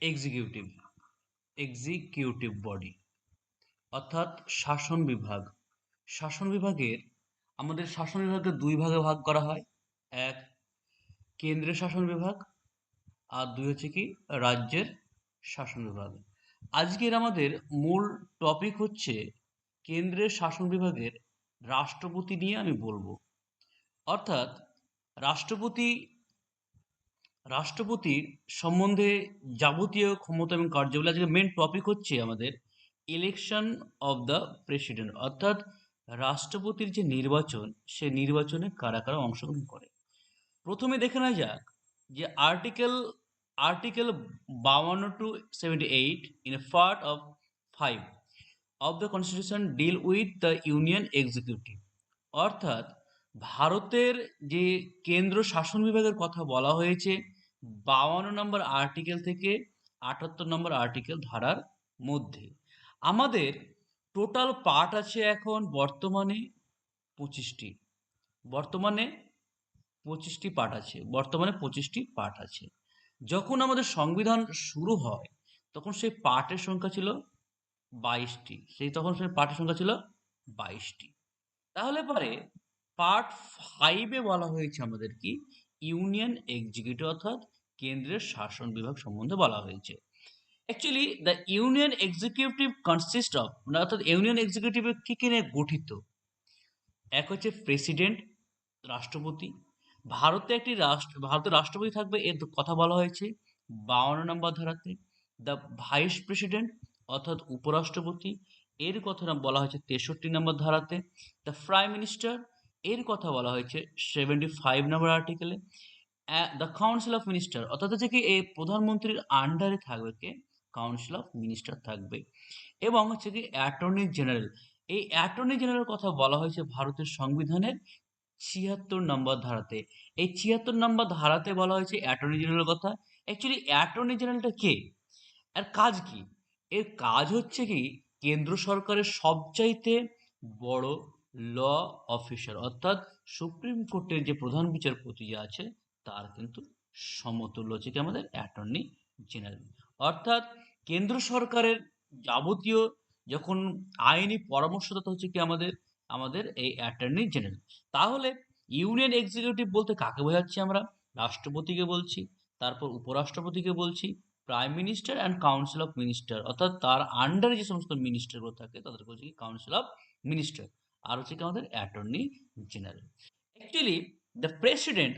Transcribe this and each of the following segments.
Executive executive body অর্থাৎ শাসন বিভাগ। শাসন বিভাগের, আমাদের শাসন বিভাগকে দুই ভাগে ভাগ করা হয়। এক, কেন্দ্রীয় শাসন বিভাগ, আর দুই হচ্ছে কি, রাজ্যের শাসন বিভাগ। আজকের আমাদের মূল টপিক হচ্ছে কেন্দ্রের শাসন বিভাগের রাষ্ট্রপতি নিয়ে আমি বলব। অর্থাৎ রাষ্ট্রপতি রাষ্ট্রপতির সম্বন্ধে যাবতীয় ক্ষমতা এবং কার্যাবলী আজকে মেন টপিক হচ্ছে আমাদের ইলেকশন অফ দ্য প্রেসিডেন্ট অর্থাৎ রাষ্ট্রপতির যে নির্বাচন, সে নির্বাচনে কারা কারা অংশগ্রহণ করে। প্রথমে দেখে নেওয়া যাক যে article article বাউান্ন two seventy eight in part of five of the constitution deal with the union executive অর্থাৎ ভারতের যে কেন্দ্র শাসন বিভাগের কথা বলা হয়েছে বাউান্ন নম্বর আর্টিকেল থেকে আটাত্তর নম্বর আর্টিকেল ধারার মধ্যে। আমাদের টোটাল পার্ট আছে এখন বর্তমানে পঁচিশটি। বর্তমানে পঁচিশটি পার্ট আছে, বর্তমানে পঁচিশটি পার্ট আছে। যখন আমাদের সংবিধান শুরু হয়, তখন সেই পার্টের সংখ্যা ছিল বাইশটি। সেই তখন সেই পার্টের সংখ্যা ছিল বাইশটি। তাহলে পরে পার্ট ফাইভে বলা হয়েছে আমাদের কি? ইউনিয়ন এক্সিকিউটিভ অর্থাৎ কেন্দ্রের শাসন বিভাগ সম্বন্ধে বলা হয়েছে। Actually the union executive consist of মানে অর্থাৎ ইউনিয়ন এক্সিকিউটিভ কি কি নিয়ে গঠিত। এক হচ্ছে প্রেসিডেন্ট রাষ্ট্রপতি। ভারতে একটি রাষ্ট্র, ভারতের রাষ্ট্রপতি থাকবে এর কথা বলা হয়েছে বাউন্ন নম্বর ধারাতে। দ্য ভাইস প্রেসিডেন্ট অর্থাৎ উপরাষ্ট্রপতি, এর কথা বলা হয়েছে তেষট্টি নম্বর ধারাতে। দ্য প্রাইম মিনিস্টার এর কথা বলা হয়েছে সেভেন্টি ফাইভ নম্বর আর্টিকেলে দ্য কাউন্সিল অফ মিনিস্টার অর্থাৎ হচ্ছে কি, এই প্রধানমন্ত্রীর আন্ডারে থাকবে কে? কাউন্সিল অফ মিনিস্টার থাকবে। এবং হচ্ছে কি অ্যাটর্নি জেনারেল এই অ্যাটর্নি জেনারেল কথা বলা হয়েছে ভারতের সংবিধানের ছিয়াত্তর নম্বর ধারাতে। এই ছিয়াত্তর নম্বর ধারাতে বলা হয়েছে অ্যাটর্নি জেনারেল কথা। অ্যাকচুয়ালি অ্যাটর্নি জেনারেলটা কে? আর কাজ কি? এর কাজ হচ্ছে কি, কেন্দ্র সরকারের সবচাইতে বড় ল অফিসার অর্থাৎ সুপ্রিম কোর্টের যে প্রধান বিচারপতি আছে তার কিন্তু সমতুল্য হচ্ছে কি আমাদের অ্যাটর্নি জেনারেল। অর্থাৎ কেন্দ্র সরকারের যাবতীয় যখন আইনি পরামর্শদাতা হচ্ছে কি আমাদের আমাদের এই অ্যাটর্নি জেনারেল। তাহলে ইউনিয়ন এক্সিকিউটিভ বলতে কাকে বোঝাচ্ছি আমরা? রাষ্ট্রপতিকে বলছি, তারপর উপরাষ্ট্রপতিকে বলছি, prime minister and council of minister. অর্থাৎ তার আন্ডারে যে সমস্ত মিনিস্টারগুলো থাকে, তাদেরকে বলছি কি কাউন্সিল অফ মিনিস্টার। আর হচ্ছে কি আমাদের attorney general. Actually the president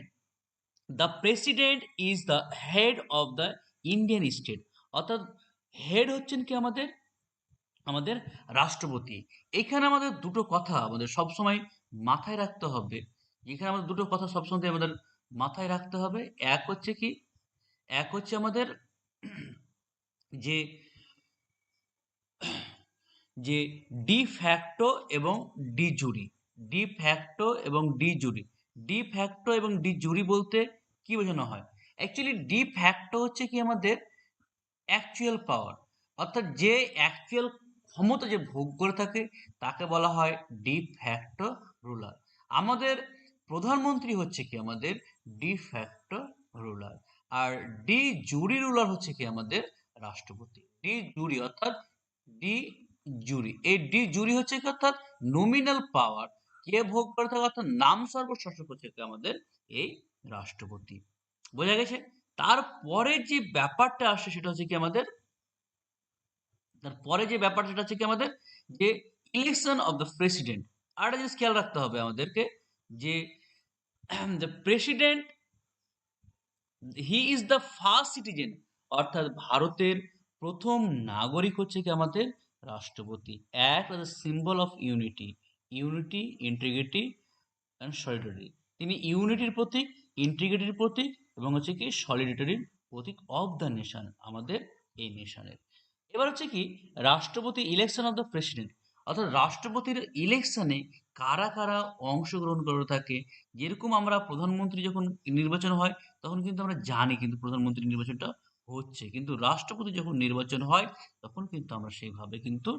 the president is the head of the Indian state অর্থাৎ হেড হচ্ছেন কি আমাদের? আমাদের রাষ্ট্রপতি। এখানে আমাদের দুটো কথা আমাদের সবসময় মাথায় রাখতে হবে। এখানে আমাদের দুটো কথা সবসময় আমাদের মাথায় রাখতে হবে। এক হচ্ছে কি? এক হচ্ছে আমাদের যে যে ডি ফ্যাক্টো এবং ডি জুরি ডি ফ্যাক্টো এবং ডি জুরি ডি ফ্যাক্টো এবং ডি জুরি বলতে কি বোঝানো হয়? অ্যাকচুয়ালি ডি ফ্যাক্টো হচ্ছে কি আমাদের অ্যাকচুয়াল পাওয়ার অর্থাৎ যে অ্যাকচুয়াল ক্ষমতা যে ভোগ করে থাকে, তাকে বলা হয় ডি ফ্যাক্টো রুলার আমাদের প্রধানমন্ত্রী হচ্ছে কি আমাদের ডি ফ্যাক্টো রুলার আর ডি জুরি রুলার হচ্ছে কি আমাদের রাষ্ট্রপতি। ডি জুরি অর্থাৎ ডি জুরি এই ডি জুরি হচ্ছে কি অর্থাৎ নমিনাল পাওয়ার কে ভোগ করে থাকে? অর্থাৎ নাম সর্বশাসক হচ্ছে কি আমাদের? এই রাষ্ট্রপতি। বোঝা গেছে? তারপরে যে ব্যাপারটা আসে সেটা হচ্ছে কি আমাদের? তারপরে যে ব্যাপারটা সেটা হচ্ছে কি আমাদের? যে ইলেকশন অফ দ্য প্রেসিডেন্ট আরেকটা জিনিস খেয়াল রাখতে হবে আমাদেরকে যে the president he is the first citizen অর্থাৎ ভারতের প্রথম নাগরিক হচ্ছে কি আমাদের রাষ্ট্রপতি। এক symbol of unity unity integrity and solidarity তিনি ইউনিটির প্রতীক। ইন্টিগ্রিটির প্রতীক এবং হচ্ছে কি সলিডিটারির প্রতীক অফ দ্য নেশন আমাদের এই নেশনের। এবার হচ্ছে কি রাষ্ট্রপতি ইলেকশন অফ দ্য প্রেসিডেন্ট অর্থাৎ রাষ্ট্রপতির ইলেকশনে কারা কারা অংশগ্রহণ করে থাকে, যেরকম আমরা প্রধানমন্ত্রী যখন নির্বাচন হয়, তখন কিন্তু আমরা জানি কিন্তু প্রধানমন্ত্রী নির্বাচনটা হচ্ছে। কিন্তু রাষ্ট্রপতি যখন নির্বাচন হয়, তখন কিন্তু আমরা সেইভাবে কিন্তু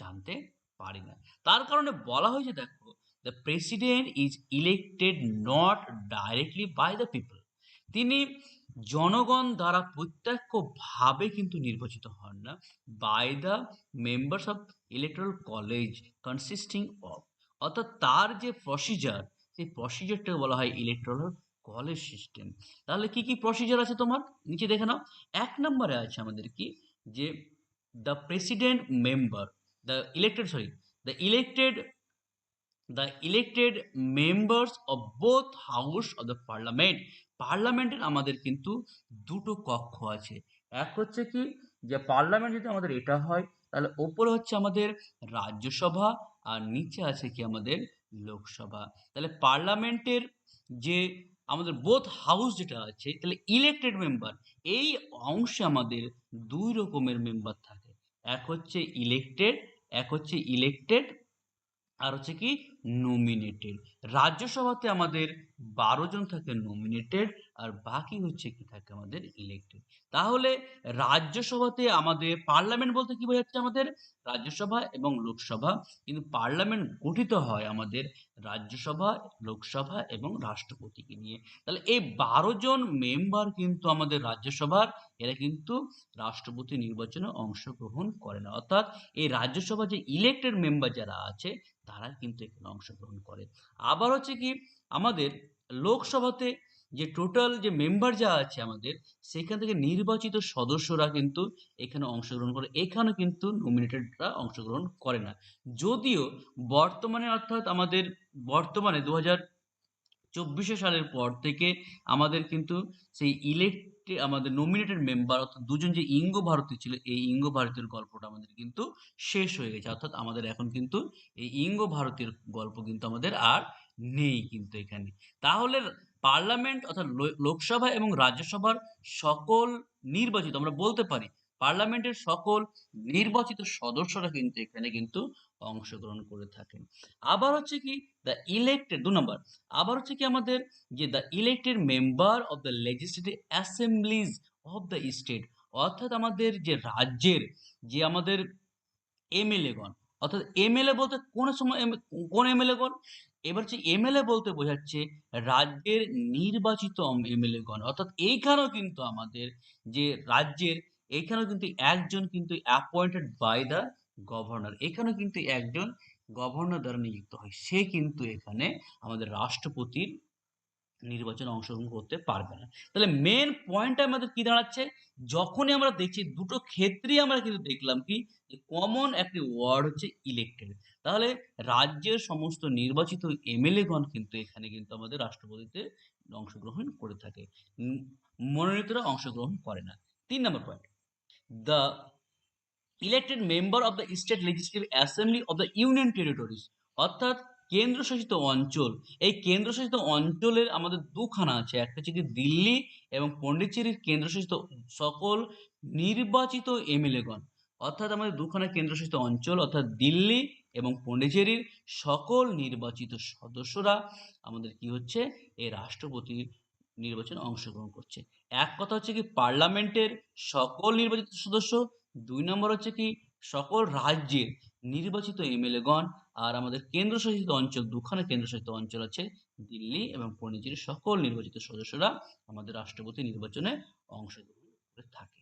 জানতে পারি না। তার কারণে বলা হয়েছে, দেখো the president is elected not directly by the people তিনি জনগণ দ্বারা প্রত্যক্ষভাবে কিন্তু নির্বাচিত হন না by the members of electoral college consisting of অর্থাৎ তার যে প্রসিজার সেই প্রসিজারটাকে বলা হয় ইলেকট্রাল কলেজ সিস্টেম তাহলে কি কি প্রসিজার আছে তোমার? নিচে দেখে নাও। এক নম্বরে আছে আমাদের কি? যে the president member the elected sorry the elected the elected members of both house of the parliament পার্লামেন্টের আমাদের কিন্তু দুটো কক্ষ আছে। এক হচ্ছে কি, যে পার্লামেন্ট যদি আমাদের এটা হয়, তাহলে ওপরে হচ্ছে আমাদের রাজ্যসভা আর নিচে আছে কি আমাদের লোকসভা। তাহলে পার্লামেন্টের যে আমাদের বোথ হাউস যেটা আছে, তাহলে ইলেক্টেড মেম্বার এই অংশে আমাদের দুই রকমের মেম্বার থাকে। এক হচ্ছে ইলেক্টেড এক হচ্ছে ইলেক্টেড আর হচ্ছে কি নমিনেটেড রাজ্যসভাতে আমাদের বারো জন থাকে নমিনেটেড আর বাকি হচ্ছে কি থাকে আমাদের ইলেকটেড তাহলে রাজ্যসভাতে আমাদের পার্লামেন্ট বলতে কি বোঝাচ্ছে আমাদের? রাজ্যসভা এবং লোকসভা। কিন্তু পার্লামেন্ট গঠিত হয় আমাদের রাজ্যসভা, লোকসভা এবং রাষ্ট্রপতিকে নিয়ে। তাহলে এই বারো জন মেম্বার কিন্তু আমাদের রাজ্যসভার, এরা কিন্তু রাষ্ট্রপতি নির্বাচনে অংশগ্রহণ করে না। অর্থাৎ এই রাজ্যসভা যে ইলেক্টেড মেম্বার যারা আছে, তারা কিন্তু এখানে অংশগ্রহণ করে। আবার হচ্ছে কি, আমাদের লোকসভাতে যে টোটাল যে মেম্বার যা আছে আমাদের, সেখান থেকে নির্বাচিত সদস্যরা কিন্তু এখানে অংশগ্রহণ করে এখানে কিন্তু নমিনেটেডরা অংশগ্রহণ করে না। যদিও বর্তমানে অর্থাৎ আমাদের বর্তমানে দু হাজার চব্বিশে সালের পর থেকে আমাদের কিন্তু সেই ইলেক্ট আমাদের নমিনেটেড মেম্বার অর্থাৎ দুজন যে ইঙ্গ ভারতীয় ছিল, এই ইঙ্গ ভারতীয় গল্পটা আমাদের কিন্তু শেষ হয়ে গেছে। অর্থাৎ আমাদের এখন কিন্তু এই ইঙ্গ ভারতীয় গল্প কিন্তু আমাদের আর নেই কিন্তু এখানে। তাহলে পার্লামেন্ট অর্থাৎ লোকসভা এবং রাজ্যসভার সকল নির্বাচিত, আমরা বলতে পারি পার্লামেন্টের সকল নির্বাচিত সদস্যরা কিন্তু এখানে কিন্তু অংশগ্রহণ করে থাকেন। আবার হচ্ছে কি দ্য ইলেক্টেড দু নম্বর, আবার হচ্ছে কি আমাদের যে the elected member of the legislative assemblies of the state অর্থাৎ আমাদের যে রাজ্যের যে আমাদের এমএলএগণ, অর্থাৎ এমএলএ বলতে কোন সময় কোন এমএলএ গণ এবার হচ্ছে এমএলএ বলতে বোঝাচ্ছে রাজ্যের নির্বাচিত এমএলএ গণ অর্থাৎ এইখানেও কিন্তু আমাদের যে রাজ্যের এইখানেও কিন্তু একজন কিন্তু অ্যাপয়েন্টেড বাই দ্য গভর্নর এখানেও কিন্তু একজন গভর্নর দ্বারা নিযুক্ত হয়। সে কিন্তু এখানে আমাদের রাষ্ট্রপতির নির্বাচনে অংশগ্রহণ করতে পারবে না। তাহলে মেন পয়েন্টটা আমাদের কি দাঁড়াচ্ছে? যখনই আমরা দেখছি দুটো ক্ষেত্রেই আমরা কিন্তু দেখলাম কি? যে কমন একটি ওয়ার্ড হচ্ছে ইলেক্টেড তাহলে রাজ্যের সমস্ত নির্বাচিত এমএলএ গণ কিন্তু এখানে কিন্তু আমাদের রাষ্ট্রপতিতে অংশগ্রহণ করে থাকে। মনোনীতরা অংশগ্রহণ করে না। তিন নম্বর point the elected member of the state legislative assembly of the union territories অর্থাৎ কেন্দ্রশাসিত অঞ্চল। এই কেন্দ্রশাসিত অঞ্চলের আমাদের দুখানা আছে। একটা হচ্ছে দিল্লি এবং পন্ডিচেরির কেন্দ্রশাসিত সকল নির্বাচিত এমএলএগণ। অর্থাৎ আমাদের দুখানা কেন্দ্রশাসিত অঞ্চল, অর্থাৎ দিল্লি এবং পন্ডিচেরির সকল নির্বাচিত সদস্যরা আমাদের কি হচ্ছে? এই রাষ্ট্রপতির নির্বাচনে অংশগ্রহণ করছে। এক কথা হচ্ছে কি, পার্লামেন্টের সকল নির্বাচিত সদস্য, দুই নম্বর হচ্ছে কি, সকল রাজ্যের নির্বাচিত এমএলএ গণ আর আমাদের কেন্দ্রশাসিত অঞ্চল, দুখানা কেন্দ্রশাসিত অঞ্চল আছে, দিল্লি এবং পণ্ডিচেরির সকল নির্বাচিত সদস্যরা আমাদের রাষ্ট্রপতি নির্বাচনে অংশগ্রহণ করে থাকে।